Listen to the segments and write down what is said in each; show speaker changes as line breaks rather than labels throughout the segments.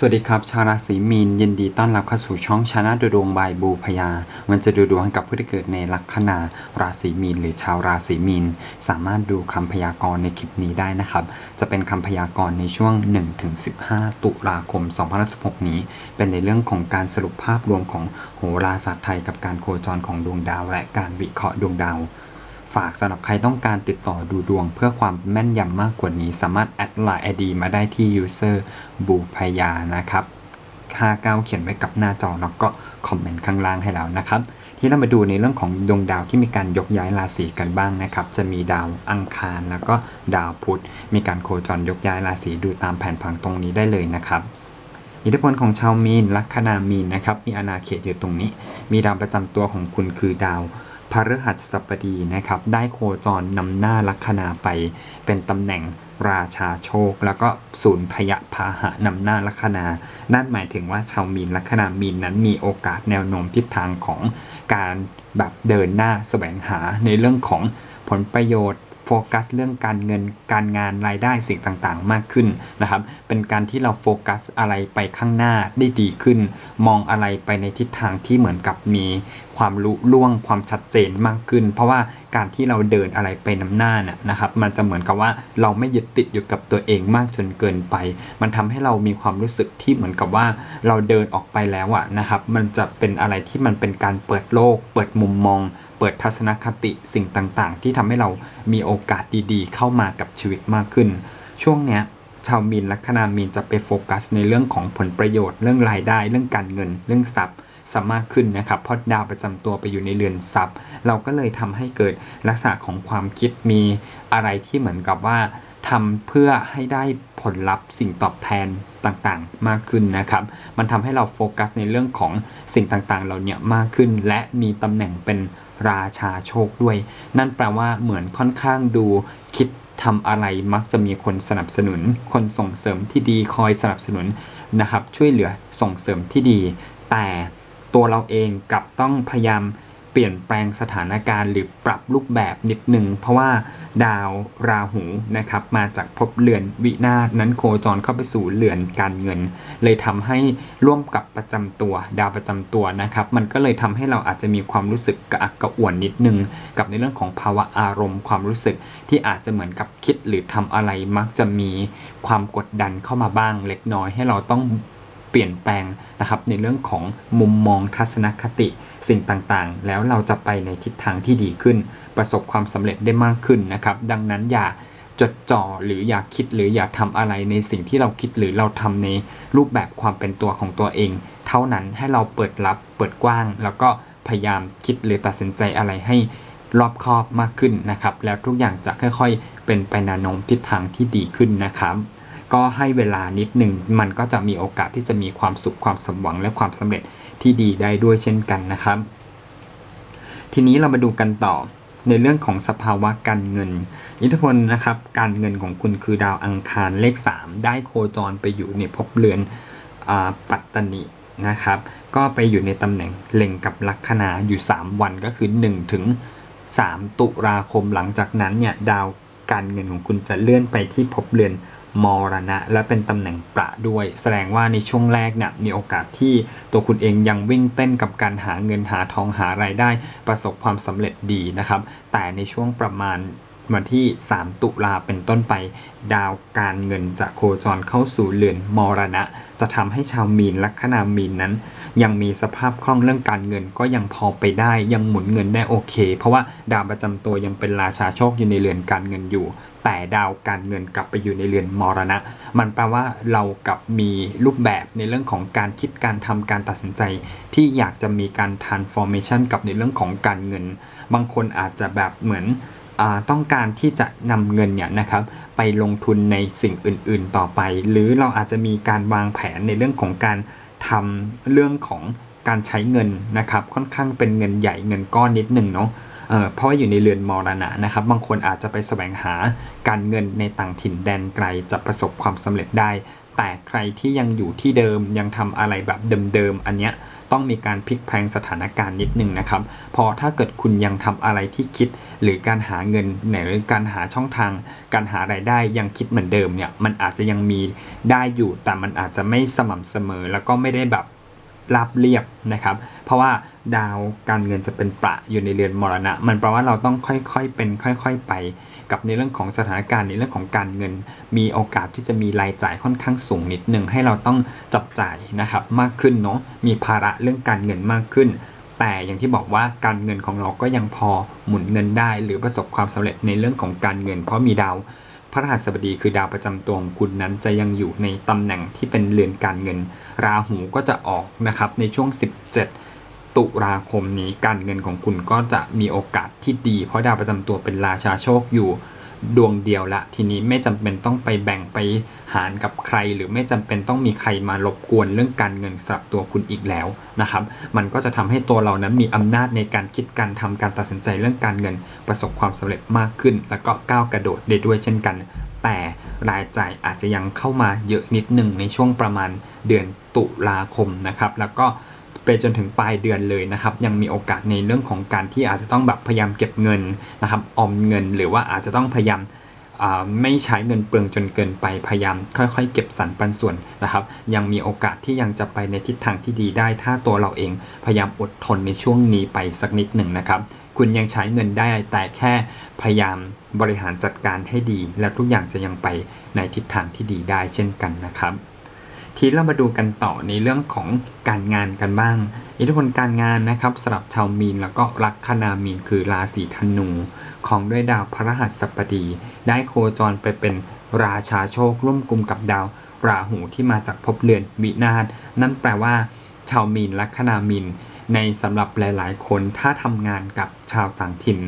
สวัสดีครับ ชาวราศีมีนยินดีต้อนรับเข้าสู่ช่องชานาดูดวงบายบูพยา มันจะดูดวงให้กับผู้ที่เกิดในลัคนาราศีมีน หรือชาวราศีมีน สามารถดูคำพยากรณ์ในคลิปนี้ได้นะครับ จะเป็นคำพยากรณ์ในช่วง 1-15 ตุลาคม 2016 นี้ เป็นในเรื่องของการสรุปภาพรวมของโหราศาสตร์ไทยกับการโคจรของดวงดาว และการวิเคราะห์ดวงดาว ฝากสำหรับใครต้องการติดต่อดูดวงเพื่อความแม่นยำมากกว่านี้ สามารถแอดไลน์ ID มาได้ที่ user บูพยานะครับ59 เขียนไว้กับหน้าจอแล้วก็คอมเมนต์ข้างล่างให้เรานะครับ ที่เรามาดูในเรื่องของดวงดาวที่มีการยกย้ายราศีกันบ้างนะครับ จะมีดาวอังคารแล้วก็ดาวพุธ มีการโคจรยกย้ายราศีดูตามแผนผังตรงนี้ได้เลยนะครับอิทธิพลของชาวมีนลัคนามีนนะครับมีอาณาเขตอยู่ตรงนี้ มีดาวประจำตัวของคุณคือดาว พฤหัสบดีนะครับ ได้โคจรนำหน้าลัคนาไป เป็นตำแหน่งราชาโชค แล้วก็ศูนย์พยพาหะนำหน้าลัคนา นั่นหมายถึงว่าชาวมีนลัคนามีนนั้นมีโอกาสแนวโน้มทิศทางของการแบบเดินหน้าแสวงหาในเรื่องของผลประโยชน์โฟกัสเรื่องการเงินการงานรายได้สิ่งต่างๆ มากขึ้นนะครับ เป็นการที่เราโฟกัสอะไรไปข้างหน้าได้ดีขึ้น มองอะไรไปในทิศทางที่เหมือนกับมี ความรู้ล่วงความชัดเจนมากขึ้น เพราะว่าการที่เราเดินอะไรไปนำหน้าน่ะนะครับ มันจะเหมือนกับว่าเราไม่ยึดติดอยู่กับตัวเองมากจนเกินไป มันทำให้เรามีความรู้สึกที่เหมือนกับว่าเราเดินออกไปแล้วอะนะครับ มันจะเป็นอะไรที่มันเป็นการเปิดโลก เปิดมุมมอง เปิดทัศนคติสิ่งต่างๆ ที่ทำให้เรามีโอกาสดีๆ เข้ามากับชีวิตมากขึ้น ช่วงเนี้ยชาวมีนลัคนามีนจะไปโฟกัสในเรื่องของผลประโยชน์เรื่องรายได้ เรื่องการเงิน เรื่องทรัพย์ สามารถขึ้นนะครับเพราะดาวประจำตัวไปอยู่ในเรือนทรัพย์ เราก็เลยทำให้เกิดลักษณะของความคิดมีอะไรที่เหมือนกับว่าทำเพื่อให้ได้ผลลัพธ์สิ่งตอบแทนต่างๆ มากขึ้นนะครับ มันทำให้เราโฟกัสในเรื่องของสิ่งต่างๆ เราเนี่ยมากขึ้น และมีตำแหน่งเป็นราชาโชคด้วย นั่นแปลว่าเหมือนค่อนข้างดูคิดทำอะไรมักจะมีคนสนับสนุน คนส่งเสริมที่ดีคอยสนับสนุนนะครับ ช่วยเหลือส่งเสริมที่ดี แต่ ตัวเราเองกับต้องพยายามเปลี่ยนแปลงสถานการณ์หรือปรับรูปแบบนิดหนึ่ง เพราะว่าดาวราหูนะครับมาจากภพเรือนวินาศนั้นโคจรเข้าไปสู่เรือนการเงิน เลยทำให้ร่วมกับประจำตัว ดาวประจำตัวนะครับ มันก็เลยทำให้เราอาจจะมีความรู้สึกกระอักกระอ่วนนิดนึง กับในเรื่องของภาวะอารมณ์ ความรู้สึกที่อาจจะเหมือนกับคิดหรือทำอะไรมักจะมีความกดดันเข้ามาบ้างเล็กน้อยให้เราต้อง เปลี่ยนแปลงนะครับในเรื่องของมุมมองทัศนคติสิ่งต่างๆ แล้วเราจะไปในทิศทางที่ดีขึ้น ประสบความสำเร็จได้มากขึ้นนะครับ ดังนั้นอย่าจดจ่อหรืออย่าคิดหรืออย่าทำอะไรในสิ่งที่เราคิดหรือเราทำในรูปแบบความเป็นตัวของตัวเอง เท่านั้นให้เราเปิดรับเปิดกว้าง แล้วก็พยายามคิดหรือตัดสินใจอะไรให้รอบคอบมากขึ้นนะครับ แล้วทุกอย่างจะค่อย ๆ เป็นไปนวโน้มทิศทางที่ดีขึ้นนะครับ ก็ให้เวลานิดหนึ่งมันก็จะมีโอกาสที่จะมีความสุขความสมหวังและความสำเร็จที่ดีได้ด้วยเช่นกันนะครับ ทีนี้เรามาดูกันต่อในเรื่องของสภาวะการเงิน อิทธิพลนะครับ การเงินของคุณคือดาวอังคารเลข 3 ได้โคจรไปอยู่ในภพเรือนอปัตตนินะครับ ก็ไปอยู่ในตำแหน่งเล็งกับลัคนาอยู่ 3 วันก็คือ1ถึง3ตุลาคมหลังจากนั้นเนี่ยดาวการเงินของคุณจะเลื่อนไปที่ภพเรือน มรณะ และเป็นตำแหน่งประด้วย แสดงว่าในช่วงแรกเนี่ยมีโอกาสที่ตัวคุณเองยังวิ่งเต้นกับการหาเงินหาทองหารายได้ ประสบความสำเร็จดีนะครับ แต่ในช่วงประมาณวันที่ 3 ตุลาเป็นต้นไป ดาวการเงินจะโคจรเข้าสู่เรือนมรณะ จะทำให้ชาวมีนลัคนามีนนั้น ยังมีสภาพคล่องเรื่องการเงินก็ยังพอไปได้ยังหมุนเงินได้โอเค เพราะว่าดาวประจำตัวยังเป็นราชาโชคอยู่ในเรือนการเงินอยู่ แต่ดาวการเงินกลับไปอยู่ในเรือนมรณะ มันแปลว่าเรากลับมีรูปแบบในเรื่องของการคิดการทำการตัดสินใจ ที่อยากจะมีการ transformation กับในเรื่องของการเงิน บางคนอาจจะแบบเหมือนอต้องการที่จะนำเงินเนี่ยนะครับไปลงทุนในสิ่งอื่น ๆ ต่อไป หรือเราอาจจะมีการวางแผนในเรื่องของการทำเรื่องของการใช้เงินนะครับ ค่อนข้างเป็นเงินใหญ่เงินก้อนนิดหนึ่งเนาะ เพราะว่าอยู่ในเรือนมรณะนะครับ บางคนอาจจะไปแสวงหาการเงินในต่างถิ่นแดนไกลจะประสบความสำเร็จได้ แต่ใครที่ยังอยู่ที่เดิมยังทำอะไรแบบเดิมๆอันเนี้ยต้องมีการพลิกแพลงสถานการณ์นิดนึงนะครับพราะถ้าเกิดคุณยังทำอะไรที่คิด หรือการหาเงินหรือการหาช่องทาง การหารายได้ยังคิดเหมือนเดิมเนี่ยมันอาจจะยังมีได้อยู่แต่มันอาจจะไม่สม่ำเสมอแล้วก็ไม่ได้แบบ ราบเรียบนะครับ เพราะว่าดาวการเงินจะเป็นประอยู่ในเรือนมรณะ มันแปลว่าเราต้องค่อยๆเป็นค่อย ๆไป กับในเรื่องของสถานการณ์ในเรื่องของการเงิน มีโอกาสที่จะมีรายจ่ายค่อนข้างสูงนิดนึงให้เราต้องจับจ่ายนะครับมากขึ้นเนาะมีภาระเรื่องการเงินมากขึ้น แต่อย่างที่บอกว่าการเงินของเราก็ยังพอหมุนเงินได้ หรือประสบความสำเร็จในเรื่องของการเงิน เพราะมีดาว พระรหัสบดีคือดาวประจำตัวของคุณนั้นจะยังอยู่ในตำแหน่งที่เป็นเรือนการเงิน ราหูก็จะออกนะครับในช่วง 17 ตุลาคมนี้การเงินของคุณก็จะมีโอกาสที่ดี เพราะดาวประจำตัวเป็นราชาโชคอยู่ ดวงเดียวละ ทีนี้ไม่จำเป็นต้องไปแบ่งไปหารกับใคร หรือไม่จำเป็นต้องมีใครมารบกวนเรื่องการเงินสำหรับตัวคุณอีกแล้วนะครับ มันก็จะทำให้ตัวเรานั้นมีอำนาจในการคิดการทำการตัดสินใจเรื่องการเงิน ประสบความสำเร็จมากขึ้น แล้วก็ก้าวกระโดดได้ด้วยเช่นกัน แต่รายจ่ายอาจจะยังเข้ามาเยอะนิดหนึ่งในช่วงประมาณเดือนตุลาคมนะครับ แล้วก็ ไปจนถึงปลายเดือนเลยนะครับยังมีโอกาสในเรื่องของการที่อาจจะต้องแบบพยายามเก็บเงินนะครับออมเงิน หรือว่าอาจจะต้องพยายามไม่ใช้เงินเปลืองจนเกินไปพยายามค่อยๆ เก็บสรรปันส่วนนะครับ ยังมีโอกาสที่ยังจะไปในทิศทางที่ดีได้ ถ้าตัวเราเองพยายามอดทนในช่วงนี้ไปสักนิดหนึ่งนะครับ คุณยังใช้เงินได้แต่แค่พยายามบริหารจัดการให้ดี และทุกอย่างจะยังไปในทิศทางที่ดีได้เช่นกันนะครับ ทีเรามาดูกันต่อในเรื่องของการงานกันบ้าง อิทธิพลการงานนะครับสำหรับชาวมีนแล้วก็ลัคนามีนคือราศีธนู ของด้วยดาวพระหัสบดี ได้โคจรไปเป็นราชาโชคร่วมกลุ่มกับดาวราหูที่มาจากภพเรือนวินาศนั่นแปลว่า ชาวมีนลัคนามีนในสำหรับหลาย ๆ คนถ้าทำงานกับชาวต่างถิ่น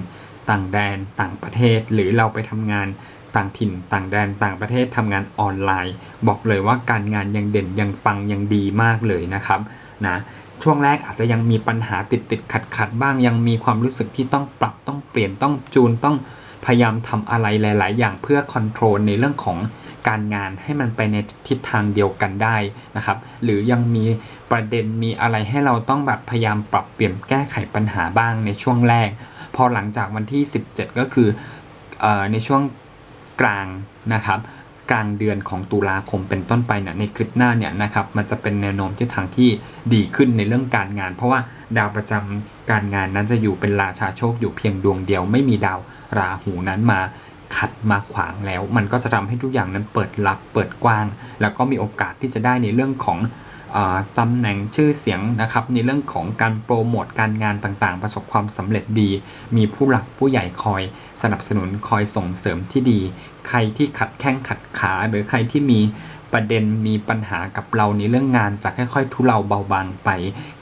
ต่างแดน ต่างประเทศ หรือเราไปทำงาน ต่างถิ่นต่างแดนต่างประเทศทำงานออนไลน์ บอกเลยว่าการงานยังเด่นยังปังยังดีมากเลยนะครับนะช่วงแรกอาจจะยังมีปัญหาติดติดขัดขัดบ้าง ยังมีความรู้สึกที่ต้องปรับต้องเปลี่ยนต้องจูนต้องพยายามทำอะไรหลาย ๆ อย่างเพื่อคอนโทรลในเรื่องของการงานให้มันไปในทิศทางเดียวกันได้นะครับ หรือยังมีประเด็นมีอะไรให้เราต้องแบบพยายามปรับเปลี่ยนแก้ไขปัญหาบ้างในช่วงแรก พอหลังจากวันที่ 17 ก็คืออในช่วง กลางนะครับกลางเดือนของตุลาคมเป็นต้นไปเนี่ยในคลิปหน้าเนี่ยนะครับมันจะเป็นแนวโน้มที่ทางที่ดีขึ้นในเรื่องการงาน เพราะว่าดาวประจำการงานนั้นจะอยู่เป็นราชาโชคอยู่เพียงดวงเดียว ไม่มีดาวราหูนั้นมาขัดมาขวางแล้ว มันก็จะทำให้ทุกอย่างนั้นเปิดรับเปิดกว้าง แล้วก็มีโอกาสที่จะได้ในเรื่องของอ่าตำแหน่งชื่อเสียงนะครับในเรื่องของการโปรโมทการงานต่างๆ ประสบความสำเร็จดี มีผู้หลักผู้ใหญ่คอยสนับสนุนคอยส่งเสริมที่ดี ใครที่ขัดแข้งขัดขา หรือใครที่มีประเด็นมีปัญหากับเราในเรื่องงานจะค่อย ๆ ทุเลาเบาบางไป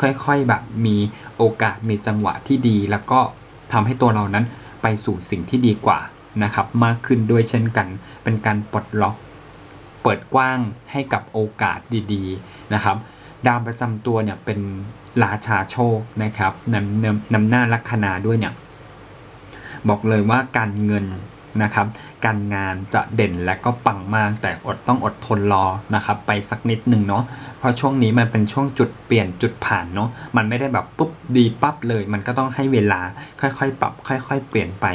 ค่อยๆแบบมีโอกาสมีจังหวะที่ดี แล้วก็ทำให้ตัวเรานั้นไปสู่สิ่งที่ดีกว่านะครับ มากขึ้นด้วยเช่นกัน เป็นการปลดล็อก เปิดกว้างให้กับโอกาสดีๆนะครับ ดาวประจำตัวเนี่ยเป็นราชาโชคนะครับนำนำนำหน้าลัคนาด้วยเนี่ยบอกเลยว่าการเงินนะครับ การงานจะเด่นและก็ปังมาก แต่อดต้องอดทนรอนะครับไปสักนิดหนึ่งเนาะเพราะช่วงนี้มันเป็นช่วงจุดเปลี่ยนจุดผ่านเนาะมันไม่ได้แบบปุ๊บดีปั๊บเลย มันก็ต้องให้เวลาค่อยๆ ปรับ ค่อยๆ เปลี่ยนไป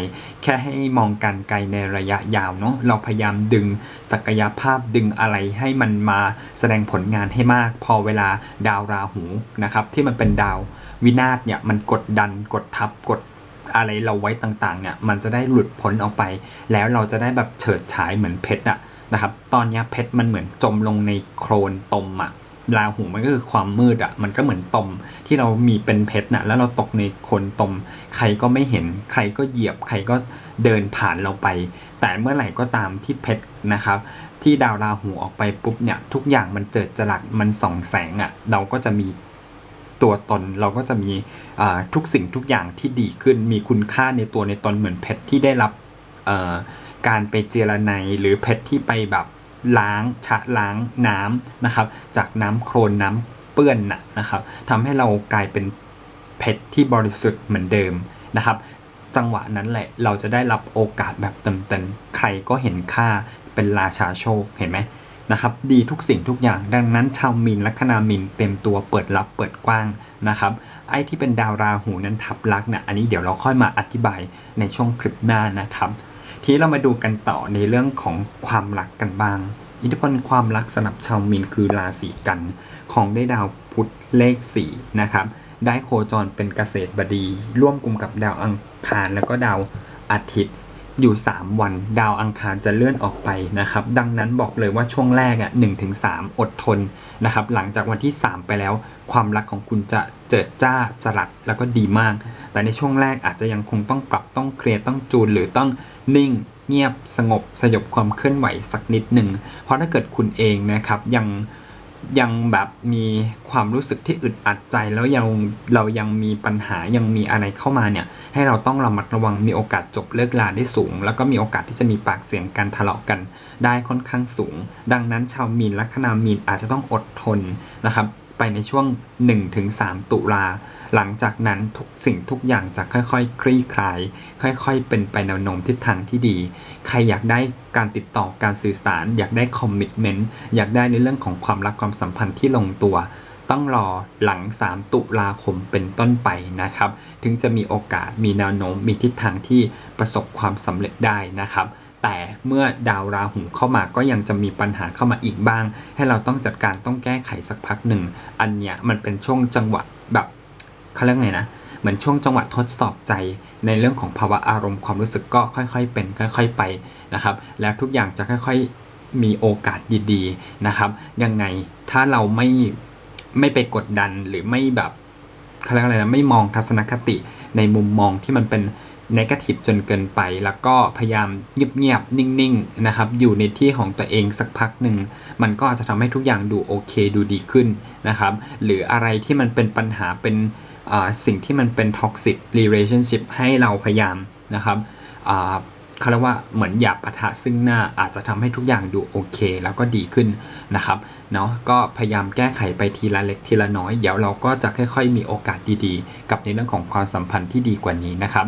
แค่ให้มองการไกลในระยะยาวเนาะเราพยายามดึงศักยภาพดึงอะไรให้มันมาแสดงผลงานให้มาก พอเวลาดาวราหูนะครับที่มันเป็นดาววินาศเนี่ยมันกดดันกดทับกด อะไรเราไว้ต่างๆเนี่ยมันจะได้หลุดพ้นออกไป แล้วเราจะได้แบบเฉิดฉายเหมือนเพชรอะนะครับตอนนี้เพชรมันเหมือนจมลงในโคลนตมอะราหูมันก็คือความมืดอะมันก็เหมือนตมที่เรามีเป็นเพชรนะแล้วเราตกในโคลนตม ใครก็ไม่เห็น ใครก็เหยียบ ใครก็เดินผ่านเราไป แต่เมื่อไหร่ก็ตามที่เพชรนะครับ ที่ดาวราหูออกไปปุ๊บเนี่ย ทุกอย่างมันเจิดจรัสมันส่องแสงอะเราก็จะมี ตัวตน เราก็จะมีทุกสิ่งทุกอย่างที่ดีขึ้น มีคุณค่าในตัวในตนเหมือนเพชรที่ได้รับการไปเจรไนหรือเพชรที่ไปแบบล้างชะล้างน้ำนะครับ จากน้ำโคลนน้ำเปื้อนนะนะครับทำให้เรากลายเป็นเพชรที่บริสุทธิ์เหมือนเดิมนะครับ จังหวะนั้นแหละเราจะได้รับโอกาสแบบเต็มๆใครก็เห็นค่าเป็นราชาโชคเห็นไหม นะครับดีทุกสิ่งทุกอย่าง ดังนั้นชาวมีนลัคนามีนเต็มตัวเปิดรับเปิดกว้างนะครับไอ้ที่เป็นดาวราหูนั้นทับลักเนี่ยอันนี้เดี๋ยวเราค่อยมาอธิบายในช่วงคลิปหน้านะครับ ทีนี้เรามาดูกันต่อในเรื่องของความรักกันบ้าง อิทธิพลความรักสำหรับชาวมีนคือราศีกัน ของได้ดาวพุธเลข4นะครับได้โคจรเป็นเกษตรบดี ร่วมกลุ่มกับดาวอังคารแล้วก็ดาวอาทิตย์ อยู่ 3 วัน ดาวอังคารจะเลื่อนออกไปนะครับ ดังนั้นบอกเลยว่าช่วงแรกอะหถึงสอดทนนะครับ หลังจากวันที่ 3 ไปแล้ว ความรักของคุณจะเจิดจ้าจรัสแล้วก็ดีมาก แต่ในช่วงแรกอาจจะยังคงต้องปรับต้องเคลียร์ต้องจูนหรือต้องนิ่งเงียบสงบสยบความเคลื่อนไหวสักนิดหนึ่ง เพราะถ้าเกิดคุณเองนะครับยัง ยังแบบมีความรู้สึกที่อึดอัดใจ แล้วยังเรายังมีปัญหายังมีอะไรเข้ามาเนี่ย ให้เราต้องระมัดระวังมีโอกาสจบเลิกลาได้สูง แล้วก็มีโอกาสที่จะมีปากเสียงกันทะเลาะกัน ได้ค่อนข้างสูง ดังนั้นชาวมีนลัคนามีนอาจจะต้องอดทนนะครับ ไปในช่วง 1-3 ตุลา หลังจากนั้นทุกสิ่งทุกอย่างจะค่อยๆ คลี่คลาย ค่อยๆ เป็นไปแนวโน้มทิศทางที่ดี ใครอยากได้การติดต่อการสื่อสาร อยากได้คอมมิชเมนต์อยากได้ในเรื่องของความรักความสัมพันธ์ที่ลงตัว ต้องรอหลัง 3 ตุลาคมเป็นต้นไปนะครับ ถึงจะมีโอกาสมีแนวโน้มมีทิศทางที่ประสบความสำเร็จได้นะครับ แต่เมื่อดาวราหูเข้ามาก็ยังจะมีปัญหาเข้ามาอีกบ้าง ให้เราต้องจัดการต้องแก้ไขสักพักหนึ่ง อันเนี้ยมันเป็นช่วงจังหวะแบบเขาเรียกไงนะ เหมือนช่วงจังหวะทดสอบใจในเรื่องของภาวะอารมณ์ความรู้สึกก็ค่อย ๆ เป็นค่อย ๆ ไปนะครับ แล้วทุกอย่างจะค่อยๆมีโอกาสดีๆนะครับ ยังไงถ้าเราไม่ไม่ไปกดดันหรือไม่แบบเขาเรียกอะไรนะไม่มองทัศนคติในมุมมองที่มันเป็น นกาทีฟจนเกินไป แล้วก็พยายามเงียบๆนิ่งๆนะครับอยู่ในที่ของตัวเองสักพักหนึ่งมันก็อาจจะทำให้ทุกอย่างดูโอเคดูดีขึ้นนะครับหรืออะไรที่มันเป็นปัญหาเป็นสิ่งที่มันเป็น toxic relationship ให้เราพยายามนะครับเขาเรียกว่าเหมือนหยาบปะทะซึ่งหน้าอาจจะทำให้ทุกอย่างดูโอเค แล้วก็ดีขึ้นนะครับเนาะก็พยายามแก้ไขไปทีละเล็กทีละน้อย เดี๋ยวเราก็จะค่อยๆ มีโอกาสดีๆ กับในเรื่องของความสัมพันธ์ที่ดีกว่านี้นะครับ